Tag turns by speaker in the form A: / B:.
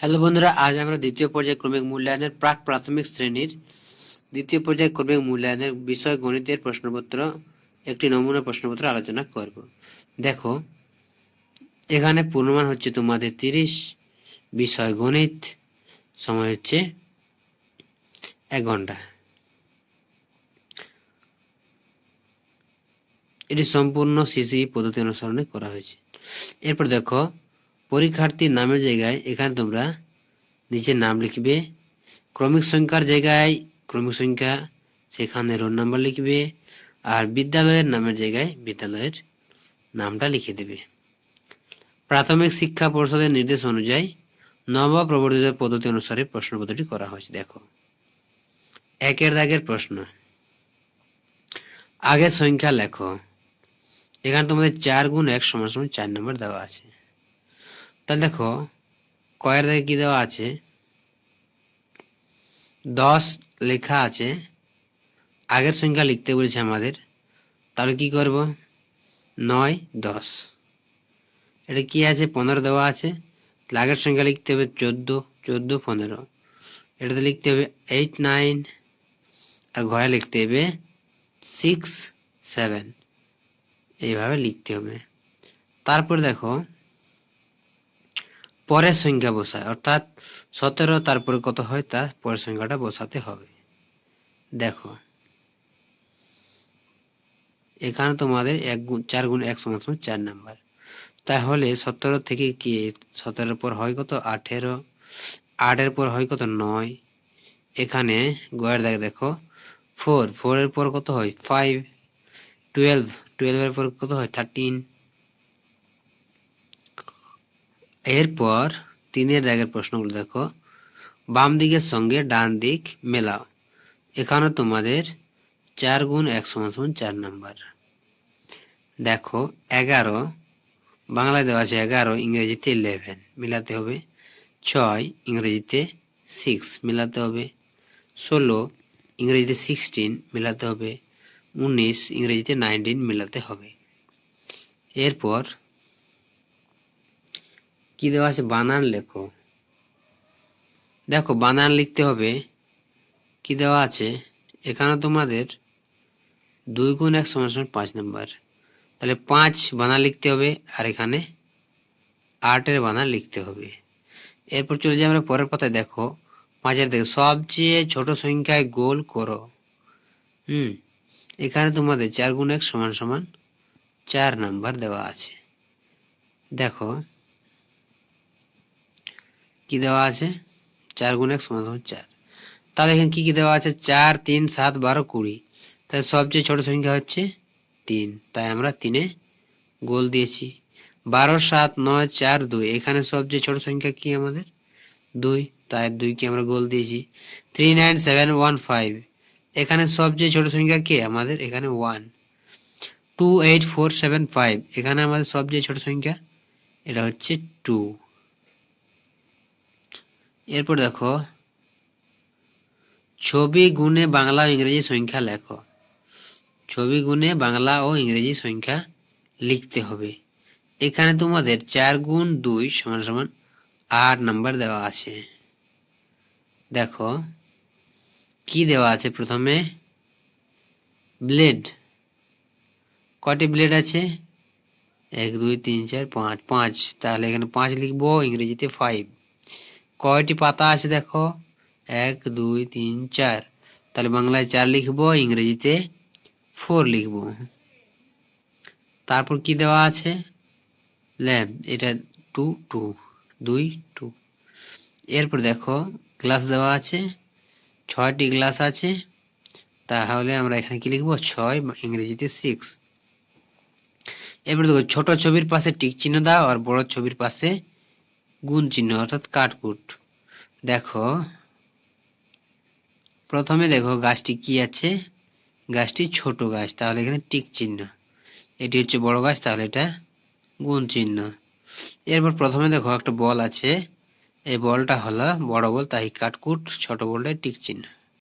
A: Hello বন্ধুরা, আজ আমরা দ্বিতীয় পর্যায়ে ক্রমিক মূল্যায়নের প্রাক প্রাথমিক শ্রেণির দ্বিতীয় পর্যায়ে ক্রমিক মূল্যায়নের বিষয় গণিতের প্রশ্নপত্র, একটি নমুনা প্রশ্নপত্র আলোচনা করব। দেখো, এখানে পূর্ণমান হচ্ছে তোমাদের তিরিশ, বিষয় গণিত সময় হচ্ছে এক ঘণ্টা। এটি সম্পূর্ণ সিসি পদ্ধতি অনুসরণে করা হয়েছে। এরপর দেখো পরীক্ষার্থীর নামের জায়গায় এখানে তোমরা নিজের নাম লিখবে, ক্রমিক সংখ্যার জায়গায় ক্রমিক সংখ্যা, সেখানে রোল নাম্বার লিখবে আর বিদ্যালয়ের নামের জায়গায় বিদ্যালয়ের নামটা লিখে দেবে। প্রাথমিক শিক্ষা পর্ষদের নির্দেশ অনুযায়ী নব প্রবর্তিত পদ্ধতি অনুসারে প্রশ্নপত্রটি করা হয়েছে। দেখো, একের দাগের প্রশ্ন, আগের সংখ্যা লেখো, এখানে তোমাদের চার গুণ এক সমান সমান চার নম্বর দেওয়া আছে। তাহলে দেখো, কয়ের দাগে কী দেওয়া আছে? দশ লেখা আছে, আগের সংখ্যা লিখতে বলেছে আমাদের, তাহলে কি করব? নয়, দশ। এটা কি আছে? পনেরো দেওয়া আছে, তাহলে আগের সংখ্যা লিখতে হবে চোদ্দ চোদ্দ, পনেরো। এটাতে লিখতে হবে এইট নাইন আর ঘরে লিখতে হবে সিক্স সেভেন এইভাবে লিখতে হবে। তারপর দেখো পরের সংখ্যা বসায়। অর্থাৎ সতেরো, তারপরে কত হয়? তা পরের সংখ্যাটা বসাতে হবে। দেখো। এখানে তোমাদের এক গুণ, চার গুণ এক সমান সমান চার নাম্বার। তাহলে সতেরো থেকে কি? সতেরোর পর হয় কত? আঠেরো। আটের পর হয় কত? নয়। এখানে গয়ের দাগে দেখো ফোর ফোরের পর কত হয়? ফাইভ টুয়েলভ টুয়েলভের পর কত হয়? থার্টিন এরপর তিনের দাগের প্রশ্নগুলো দেখো। বাম দিকের সঙ্গে ডান দিক মেলাও। এখানে তোমাদের চার গুণ এক সমান সমান চার নাম্বার। দেখো, এগারো, বাংলায় দেওয়া আছে এগারো, ইংরেজিতে ইলেভেন মিলাতে হবে ছয়, ইংরেজিতে সিক্স মিলাতে হবে ষোলো, ইংরেজিতে সিক্সটিন মিলাতে হবে উনিশ, ইংরেজিতে নাইনটিন মিলাতে হবে। এরপর কি দেওয়া আছে? বানান লেখো। দেখো, বানান লিখতে হবে। কি দেওয়া আছে? এখানে তোমাদের দুই গুণ এক সমান সমান পাঁচ নাম্বার। তাহলে পাঁচ বানান লিখতে হবে আর এখানে আটের বানান লিখতে হবে। এরপর চলে যাই আমরা পরের পাতায়। দেখো, পাঁচের দেখো সবচেয়ে ছোট সংখ্যায় গোল করো। হুম, এখানে তোমাদের চার গুণ এক সমান সমান চার নাম্বার দেওয়া আছে। দেখো কি দেওয়া আছে? চার গুণ এক সমান সমান চার। তাহলে এখানে কী কী দেওয়া আছে? চার, তিন, সাত, বারো, কুড়ি। তাহলে সবচেয়ে ছোট সংখ্যা হচ্ছে তিন। তাই আমরা তিনে গোল দিয়েছি। বারো, সাত, নয়, চার, দুই। এখানে সবচেয়ে ছোট সংখ্যা কি আমাদের? দুই। তাই দুইকে আমরা গোল দিয়েছি। Three, nine, seven, one, five. এখানে সবচেয়ে ছোট সংখ্যা কে? আমাদের এখানে one. Two, eight, four, seven, five. এখানে আমাদের সবচেয়ে ছোট সংখ্যা, এটা হচ্ছে টু। এরপর দেখো, ছবি গুণে বাংলা ও ইংরেজি সংখ্যা লেখো। ছবি গুণে বাংলা ও ইংরেজি সংখ্যা লিখতে হবে। এখানে তোমাদের চার গুণ দুই সমান সমান আট নাম্বার দেওয়া আছে। দেখো, কি দেওয়া আছে প্রথমে? ব্লেড। কটি ব্লেড আছে? এক, দুই, তিন, চার, পাঁচ। পাঁচ। তাহলে এখানে পাঁচ লিখব, ইংরেজিতে ফাইভ কয়টি পাতা আছে দেখো? এক, দুই, তিন, চার। তাহলে বাংলায় চার লিখব, ইংরেজিতে ফোর লিখব। তারপর কি দেওয়া আছে? ল্যাম্প এটা টু টু, দুই, টু। এরপর দেখো, গ্লাস দেওয়া আছে। ছয়টি গ্লাস আছে। তাহলে আমরা এখানে কি লিখব? ছয় ইংরেজিতে সিক্স। এরপর দেখো, ছোট ছবির পাশে টিক চিহ্ন দাও, আর বড় ছবির পাশে গুণ চিহ্ন, অর্থাৎ কাঠকুট দেখো, প্রথমে দেখো গাছটি কি আছে? গাছটি ছোট গাছ, তাহলে এখানে টিক চিহ্ন। এটি হচ্ছে বড় গাছ, তাহলে এটা গুণ চিহ্ন। এরপর প্রথমে দেখো একটা বল আছে। এই বলটা হলো বড় বল, তাই কাটকুট, ছোট বলটাই টিক চিহ্ন।